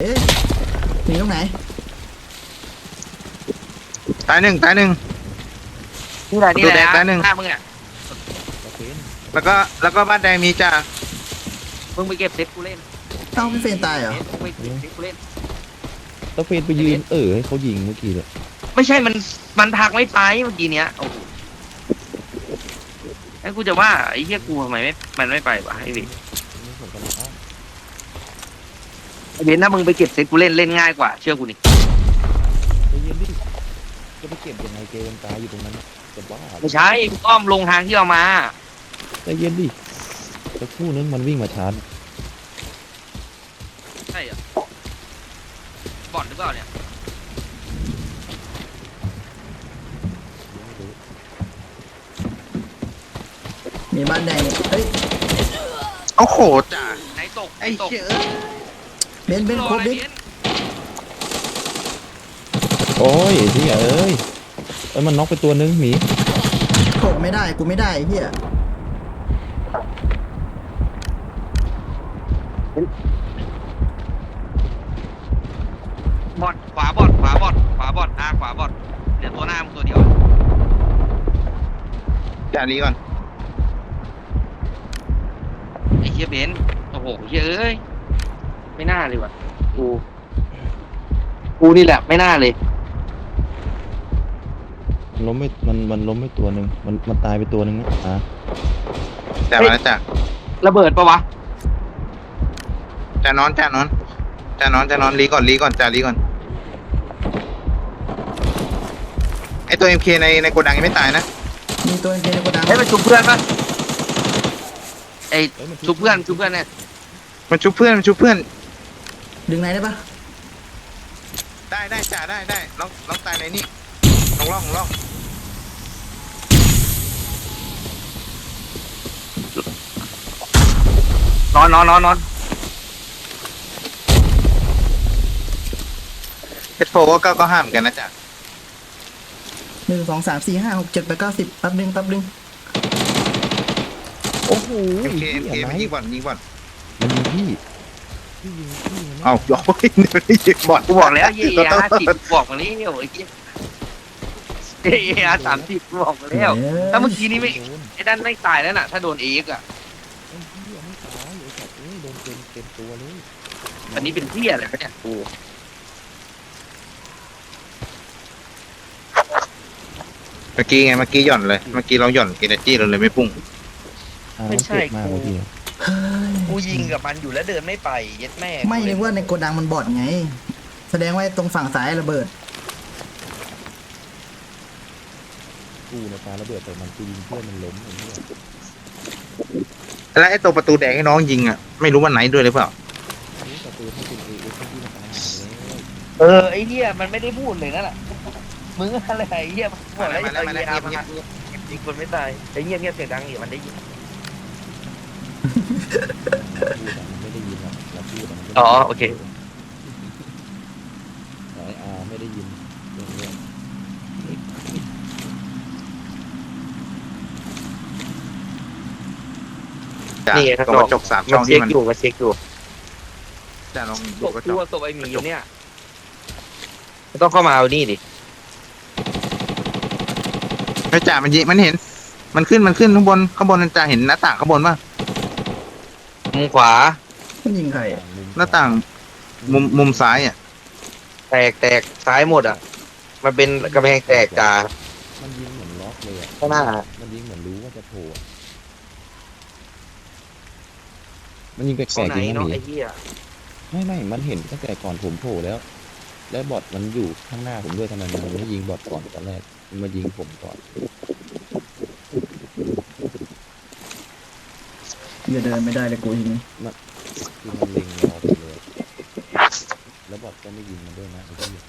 เอ๊ะหนีตรงไหน ตายหนึ่งตายหนึ่ง นี่แหละนี่ตัวแหแดละงตายหนึ่งหน้ามึงอะแล้วก็แล้วก็บ้านแดงมีจ่ามึงไปเก็บเซ็ตกูเล่นเอ้าพี่เฟรนตายเหรอ มึงไปเก็บเซ็ตกูเล่น แล้วเฟนไปยืนเออให้เขายิงเมื่อกี้เลยไม่ใช่มันมันทางไม่ไปเมื่อกี้เนี้ยโอ้โหไอ้กูจะว่าไอ้เหี้ยกูทำไมไม่มันไม่ไปวะไอ้เบนไอ้ เบนถ้ามึงไปเก็บเซ็ตกูเล่นเล่นง่ายกว่าเชื่อกูนี่ไปยืนดิจะไปเก็บยังไงเกมตายอยู่ตรงนั้นจะบ้าไม่ใช่กูอ้อมลงทางที่เรามาใจเย็นดิสักครู่นึงมันวิ่งมาชาร์จใช่เหรอบอดหรือเปล่าเนี่ยมีบ้านแดงเฮ้ย โอ้โหจ่าไหนตกไอ้ตก เชี่ย เบนเบนรอครบอะไรดิเบนโอ้ยที่เอ้ยเอ้ยมันน็อกไปตัวนึงหมีโถกไม่ได้กูไม่ได้เฮียบอดขวาบอดขวาบอดขวาบอดอาขวาบอดเหลือตัวหน้ามึงตัวเดียวจ่านี้ก่อนไอ้เฮียเบนซ์โอ้โหเฮียเอ้ย ไม่น่าเลยว่ะ กู กูนี่แหละไม่น่าเลย มันล้มไม่มันมันล้มไม่ตัวนึงมันมันตายไปตัวนึงนะอะจ่ามาแล้วจ่าระเบิดปะวะ จ่านอนจ่านอนจ่านอนจ่านอนรีก่อนรีก่อนจ่ารีก่อนไอตัวเอ็มเคในในโกดังยังไม่ตายนะมีตัวเกในโกดังให้มันชุบเพื่อนปะไอ้อ้ยมัชุบเพื่อนชุบเพื่อนเนี่ยมันชุบเพื่อนมันชุบเพื่อน ดึงไหนได้ปะได้ได้จ่าได้ได้ล็อกล็อกตายในนี่ลองล่องล่องนอนนอนนอนนอนเฮดโฟก็เก้าก็ห้ามอนกันนะจ่าหนึ่งสองสามสี่ห้าหกเจ็ดแปดเก้าสิบแป๊บดึงแป๊บดึงโอ้โหเอ็มเคเอ็มเคหี้ยมันไหยิงบอลยิงบอลมันยิงพี่ พี่ยิงพี่ยิงมันเอ้าโอ้ยไม่ได้ยิงบอลกูบอกแล้วเฮียห้าสิบบอกมาแล้วไอ้เฮียเฮียสามสิบกูบอกมาแล้ว ถ้าเมื่อกี้นี้ไม่โดนไอ้ด้านไม่ตายแล้วน่ะ ถ้าโดนเอ็กซ์อะไอ้เหี้ยไม่ตายไอ้สัตว์เอ้ยโดนเต็มเต็มตัวเลยอันนี้เป็นเฮียอะไรวะเนี่ยกูเมื่อกี้ไงเมื่อกี้หย่อนเลย เมื่อกี้เราหย่อนเอเนจีเราเลยไม่พุ่งอ่ามันเจ็บมากเมื่อกี้เฮ้ ยกูยิงกับมันอยู่แล้วเดินไม่ไปเย็ดแม่ไม่นึกว่าในโกดังมันบอดไง แสดงว่าไอ้ตรงฝั่งซ้ายระเบิด กูในะฟ้าระเบิดแต่มันกูยิงเพื่อนมันล้มไอ้เหี้ยแล้วไอ้ตัวประตูแดงให้น้องยิงอะไม่รู้ว่าไหนด้วยหรือเปล่ารู้ประตูที่เป็นเอเอฟที่มันตายหาแล้วเออไอ้เหี้ยมันไม่ได้พูดเลยนั่นแหละมึงอะไรไอ้เหี้ยมันบอกแล้วมาแล้วมาแล้วไอ้เหี้ยเงียบยิงคนไม่ตายไอ้เงียบเงียบเสียงดังอยู่มันได้ยินพูดอะมัน ไม่ได้ยินหรอกเราพูดอะมันไม่ได้ยินอ๋อโอเคแต่ไอ้อาไม่ได้ยินเรื่องเนี้ยจ่านี่ไงครับ ตรงกระจกสามช่องเช็ที่คมันอยู่มาเช็คอยู่จ่าลองตดูกกระจตักวตกไอ้หมีอยู่เนี่ย ต้องเข้ามาเอานี่ดิไอ้จ่ามันยิงมันเห็น มันขึ้นมันขึ้นข้างบนข้างบนจ่าเห็นหน้าต่างข้างบนป่ะ มุมขวา มันยิงใครอะหน้าต่างมุมมุมซ้ายอะแตกแตกซ้ายหมดอะ มันเป็นกระแพงแตกจ้ามันยิงเหมือนล็อกเลยอะข้างหน้า มันยิงเหมือนรู้ว่าจะโผล่อะมันยิงแปลข้างกไหๆนจริงนะเนาะหมีไอ้เหี้ยไม่ไม่มันเห็นตั้งแต่ก่อนผมโผล่แล้ว แล้วบอทมันอยู่ข้างหน้าผมด้วยทำไมมันไม่ยิงบอทก่อนตอนแรกมันมายิงผมก่อน อย่าเดินไม่ได้เลยกูยิงคือมันเล็งรอผมเลย แล้วบอทก็ไม่ยิงมันด้วยนะไอ้เหี้ย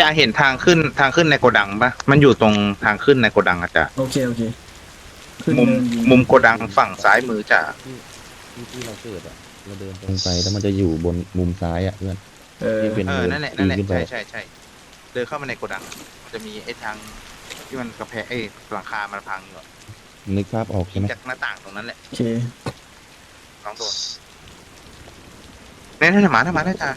จ่าเห็นทางขึ้นทางขึ้นในโกดังป่ะมันอยู่ตรงทางขึ้นในโกดังอะจ่าโอเคโอเคขึ้นมุมเดินยิงมุมโกดังฝั่งซ้ายมือจ่าที่ที่เราเกิดอะ เราเดินตรงไปแล้วมันจะอยู่บนมุมซ้ายอะเพื่อน เออที่เป็น เออนั่นแหละนั่นแหละปีขึ้ไปใช่ใช่ใช่เดินเข้ามาในโกดังอะมันจะมีไอ้ทางที่มันกระแพงไอ้หลังคามันพังอยู่อะ นึกภาพออกใช่ไหมจากหน้าต่างตรงนั้นแหละโอเคสองตัวเนี่ยถ้หมาถ้าหมาจ้าจะ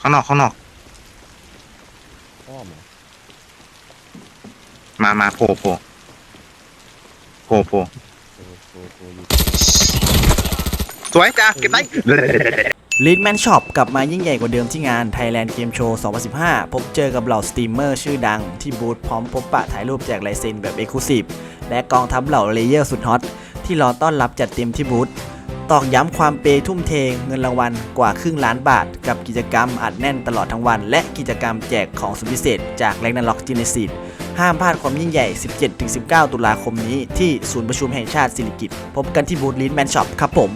ข้างนอกข้างนอกมามาโผล่โผล่โผล่โผล่สวยจ้าเก็บไป ลิทแมนช็อปกลับมายิ่งใหญ่กว่าเดิมที่งาน Thailand Game Show 2015 พบเจอกับเหล่าสตรีมเมอร์ชื่อดังที่บูธพร้อมพบปะถ่ายรูปแจกลายเซ็นแบบ e x c l u s i v e และกองทัพเหล่าเลเยอร์สุดฮอตที่รอต้อนรับจัดเต็มที่บูธตอกย้ำความเปย์ทุ่มเทเงินรางวัลกว่าครึ่งล้านบาท กับกิจกรรมอัดแน่นตลอดทั้งวัน และกิจกรรมแจกของสุดพิเศษจากแรงนันล็อกจินซีดห้ามพลาดความยิ่งใหญ่ 17-19 ตุลาคมนี้ที่ศูนย์ประชุมแห่งชาติสิริกิติ์พบกันที่บูธลิทแมนช็อปครับผม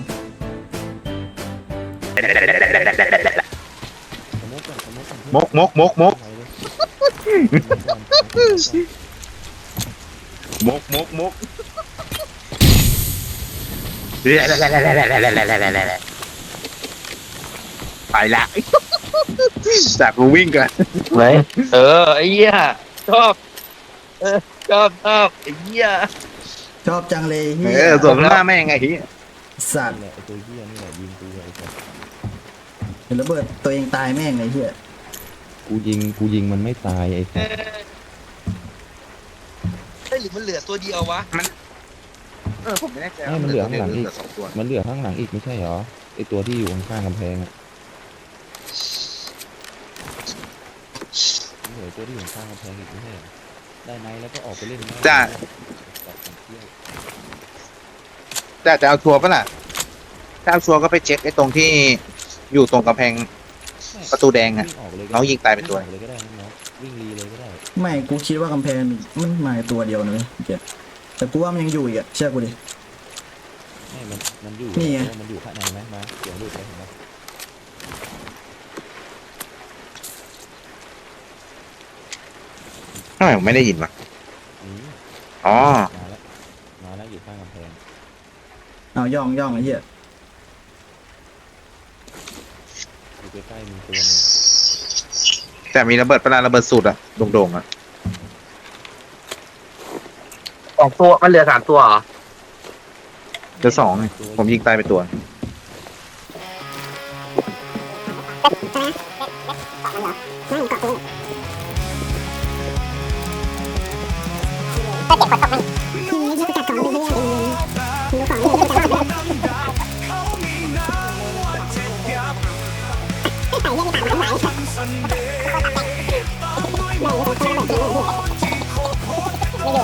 มกมกมกมกมกมกมกไปละจากกูวิ่งกันไหนเออไอ้เหี้ยชอบเออชอบชอบไอ้เหี้ยชอบจังเลยเฮีเอยอส่วนหน้าแม่งไงเฮีย สัตว์นี่แหละไอตัวเหี้ยนี่แหละยิงกูไอ้สัสเห็นระเบิดตัวเองตายแม่งเลยเฮียกูยิงกูยิงมันไม่ตายไอ้สัสเฮ้ยหรือมันเหลือตัวเดียววะเออผมไม่แน่ใจไม่มันเหลือข้างหลังอีกสองตัวมันเหลือข้างหลังอีกไม่ใช่เหรอไอตัวที่อยู่ข้างๆกำแพงอะมันเหลือตัวที่อยู่ข้างกำแพงอีกไม่ใช่เหรอได้ไหมแล้วก็ออกไปเล่นได้ จ้าตัดสินเที่ยว แต่จะเอาชัวร์ปะล่ะ ถ้าเอาชัวร์ก็ไปเช็คไอ้ตรงที่อยู่ตรงกำแพง ประตูแดงอะวิ่งออกเลยก็น้องยิงตายไปตัว วิ่งออกเลยก็ได้น้องวิ่งรีเลยก็ได้ไม่กูคิดว่ากำแพงมันมาตัวเดียวนะเว้ยเหี้ยแต่กูว่ามันยังอยู่อีกอะเชื่อกูดิ ไม่มันมันอยู่นี่ไงมันอยู่ข้างในไหมมาเสียงรูดไปเห็นไหมทำไมผมไม่ได้ยินวะนี่อ๋อ มาแล้วมาแล้วอยู่ข้างกำแพง เอาย่องย่องไอ้เหี้ยอยู่ใกล้ๆมีตัวหนึงแต่มีระเบิดปะลาระเบิดสูตรอะโด่งๆอะสองตัวมันเหลือสามตัวเหรอเจอสองไงผมยิงตายไปตัว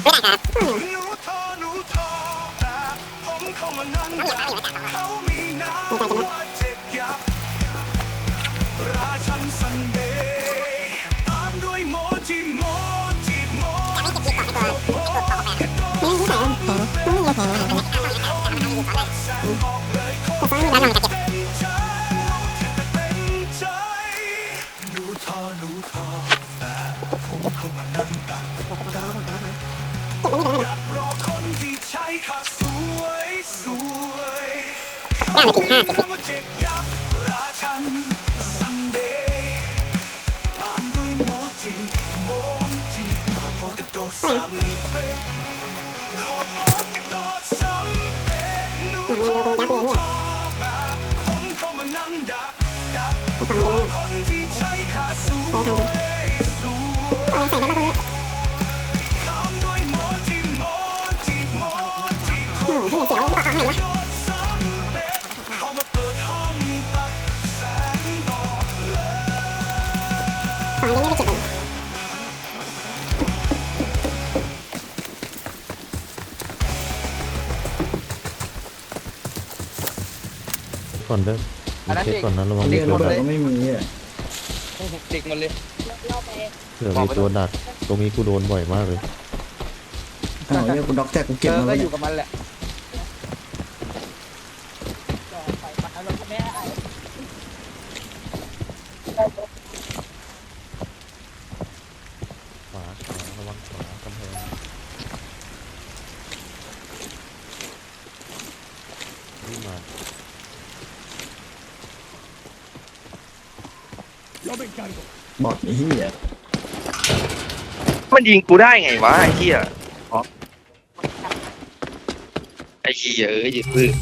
ไม่ได้ครับหนูทอหนู ราชันซันเดย์ตามด้วยโมจิโมจิโมจะไม่เก็บดีกว่าไอ้วไอ้ตัวต่อแบบไม่ต้ ก้านาทีห้าสิบเสียวปากหน่อยวะ ฝั่งนี้ไม่ได้เก็บเลยก่อนเด้อมีเช็คก่อนนะระวังเรีมียนตัวรถดักก็ไม่มีอะเด็กมันเลยเผื่อมีตัวดัก ตรงนี้กูโดนบ่อยมากเลยอ้าวเรียกกูด็อกแจ็คกูเก็บมาก็ไว้อเนี่ยู่ยกับมันแหละ ขวาขวาระวังขวากำแพงนี่มา บอดไอ้เหี้ยมันยิงกูได้ไงวะไอ้เหี้ยอ๋อไอ้เหี้ยเอ้ยยิงปืน